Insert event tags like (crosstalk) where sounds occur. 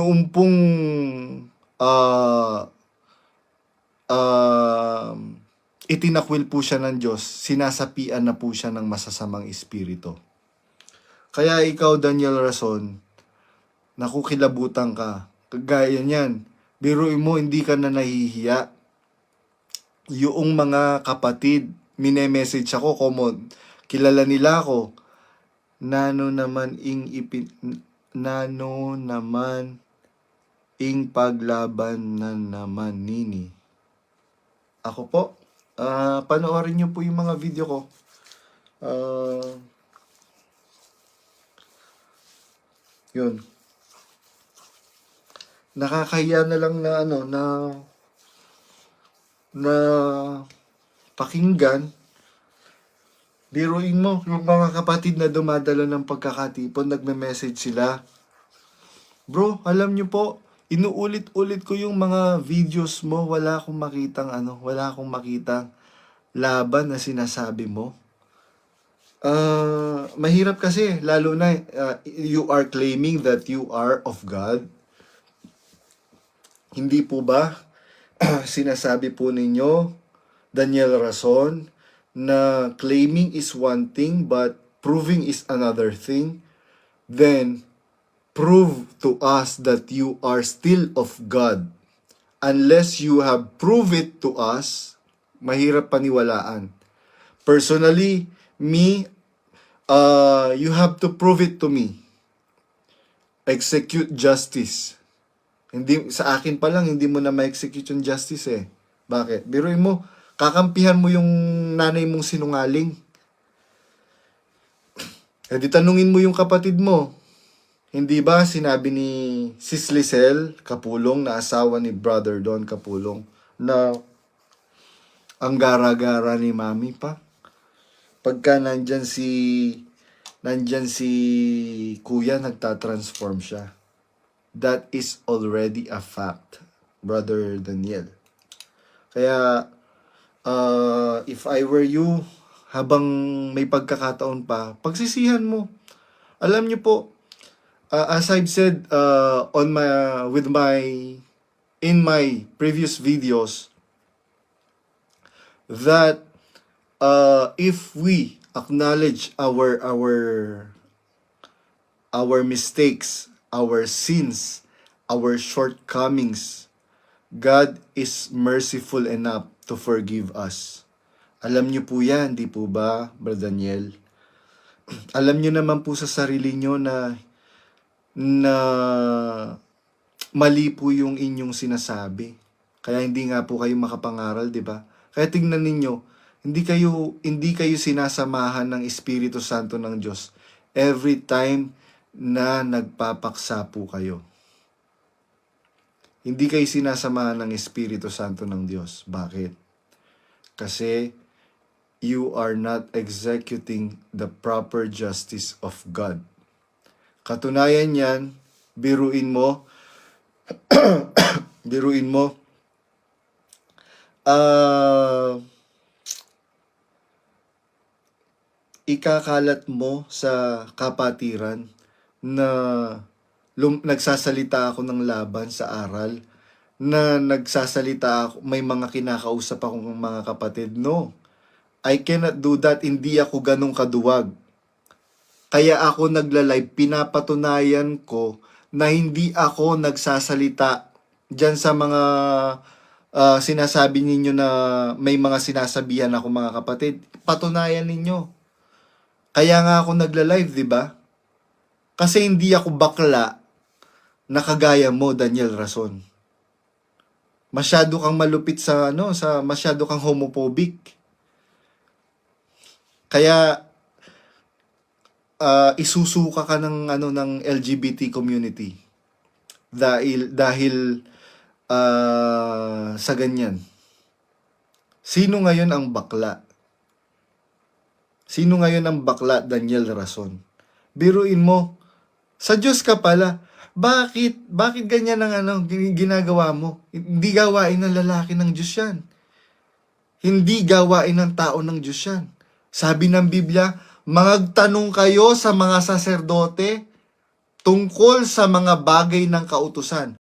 Noong pong ah ah, itinakwil po siya ng Diyos, sinasapian na po siya ng masasamang espiritu. Kaya ikaw, Daniel Rason, nakukilabutan ka. Kagaya niyan, biruin mo, hindi ka na nahihiya. Yung mga kapatid, mine-message ako, common, kilala nila ako, nano naman ing ipin, nano naman ing paglaban na naman nini. Ako po, ah panoorin niyo po yung mga video ko. Ah, yun. Nakakahiya na lang na ano, na na pakinggan. Biruin mo, yung mga kapatid na dumadala ng pagkakatipon, nagme-message sila. Bro, alam nyo po, inuulit-ulit ko yung mga videos mo, wala akong makitang ano, wala akong makitang laban na sinasabi mo. Ah, mahirap kasi, lalo na ah, you are claiming that you are of God. Hindi po ba (clears throat) sinasabi po ninyo, Daniel Rason, na claiming is one thing but proving is another thing? Then, prove to us that you are still of God. Unless you have proved it to us, mahirap paniwalaan. Personally, me, uh, you have to prove it to me. Execute justice. Hindi, sa akin pa lang, hindi mo na ma-execute yung justice eh. Bakit? Biruin mo, kakampihan mo yung nanay mong sinungaling. E (clears throat) di tanungin mo yung kapatid mo. Hindi ba sinabi ni Sis Lisel Kapulong na asawa ni Brother Don Kapulong na ang gara-gara ni Mami pa? Pagka nandyan si nandyan si Kuya nagtatransform siya. That is already a fact, Brother Daniel. Kaya uh, if I were you, habang may pagkakataon pa, pagsisihan mo. Alam niyo po, uh, as I've said uh, on my with my in my previous videos that uh, if we acknowledge our our our mistakes, our sins, our shortcomings, God is merciful enough to forgive us. Alam niyo po yan, di po ba, Brother Daniel? (clears throat) Alam niyo naman po sa sarili niyo na na mali po yung inyong sinasabi. Kaya hindi nga po kayo makapangaral, di ba? Kaya tingnan ninyo, hindi kayo hindi kayo sinasamahan ng Espiritu Santo ng Diyos every time na nagpapaksa po kayo. Hindi kayo sinasamahan ng Espiritu Santo ng Diyos. Bakit? Kasi you are not executing the proper justice of God. Katunayan yan, biruin mo, (clears throat) biruin mo, ah, ikakalat mo sa kapatiran na lum- nagsasalita ako ng laban sa aral, na nagsasalita ako, may mga kinakausap akong mga kapatid. No, I cannot do that. Hindi ako ganong kaduwag. Kaya ako nagla-live, pinapatunayan ko na hindi ako nagsasalita dyan sa mga ah, sinasabi ninyo na may mga sinasabihan ako mga kapatid. Patunayan ninyo. Kaya nga ako nagla-live, di ba? Kasi hindi ako bakla na kagaya mo, Daniel Rason. Masyado kang malupit sa ano, sa masyado kang homophobic. Kaya ah, isusuka ka ng ano ng LGBT community dahil dahil ah, sa ganyan. Sino ngayon ang bakla? Sino ngayon ang bakla Daniel Rason? Biruin mo, sa Diyos ka pala. Bakit? Bakit ganyan ang ano, gin- ginagawa mo? Hindi gawain ng lalaki ng Diyos yan. Hindi gawain ng tao ng Diyos yan. Sabi ng Biblia, magtanong kayo sa mga saserdote tungkol sa mga bagay ng kautusan.